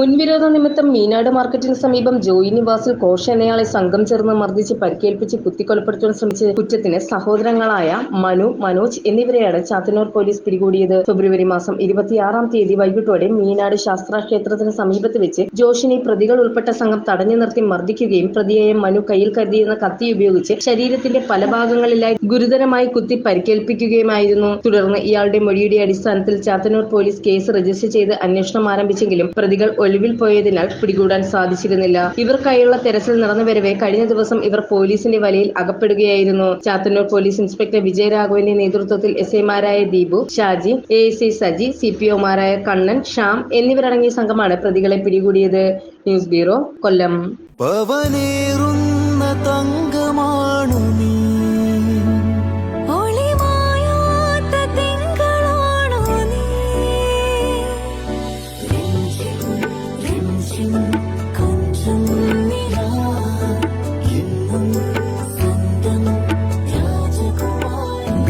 മുൻവിരോധ നിമിത്തം മീനാട് മാർക്കറ്റിന് സമീപം ജോയി നിവാസിൽ കോഷ എന്നയാളെ സംഘം ചേർന്ന് മർദ്ദിച്ച് പരിക്കേൽപ്പിച്ച് കുത്തിക്കൊലപ്പെടുത്താൻ ശ്രമിച്ച കുറ്റത്തിന് സഹോദരങ്ങളായ മനു മനോജ് എന്നിവരെയാണ് ചാത്തന്നൂർ പോലീസ് പിടികൂടിയത്. ഫെബ്രുവരി മാസം ഇരുപത്തിയാറാം തീയതി വൈകിട്ടോടെ മീനാട് ശാസ്ത്ര ക്ഷേത്രത്തിന് സമീപത്ത് വെച്ച് ജോഷിനെ പ്രതികൾ ഉൾപ്പെട്ട സംഘം തടഞ്ഞു നിർത്തി മർദ്ദിക്കുകയും പ്രതിയായ മനു കയ്യിൽ കരുതിയിരുന്ന കത്തി ഉപയോഗിച്ച് ശരീരത്തിന്റെ പല ഭാഗങ്ങളിലായി ഗുരുതരമായി കുത്തി പരിക്കേൽപ്പിക്കുകയുമായിരുന്നു. തുടർന്ന് ഇയാളുടെ മൊഴിയുടെ അടിസ്ഥാനത്തിൽ ചാത്തന്നൂർ പോലീസ് കേസ് രജിസ്റ്റർ ചെയ്ത് അന്വേഷണം ആരംഭിച്ചെങ്കിലും പ്രതികൾ ഒളിവിൽ പോയതിനാൽ പിടികൂടാൻ സാധിച്ചിരുന്നില്ല. ഇവർക്കായുള്ള തെരച്ചിൽ നടന്നുവരവെ കഴിഞ്ഞ ദിവസം ഇവർ പോലീസിന്റെ വലയിൽ അകപ്പെടുകയായിരുന്നു. ചാത്തന്നൂർ പോലീസ് ഇൻസ്പെക്ടർ വിജയരാഘവന്റെ നേതൃത്വത്തിൽ എസ് ഐമാരായ Deepu Shaji A I Saji C P ഒമാരായ Kannan Shyam എന്നിവരടങ്ങിയ സംഘമാണ് പ്രതികളെ പിടികൂടിയത്. News bureau Kollam. പവനേറുന്ന രാജകുമാരി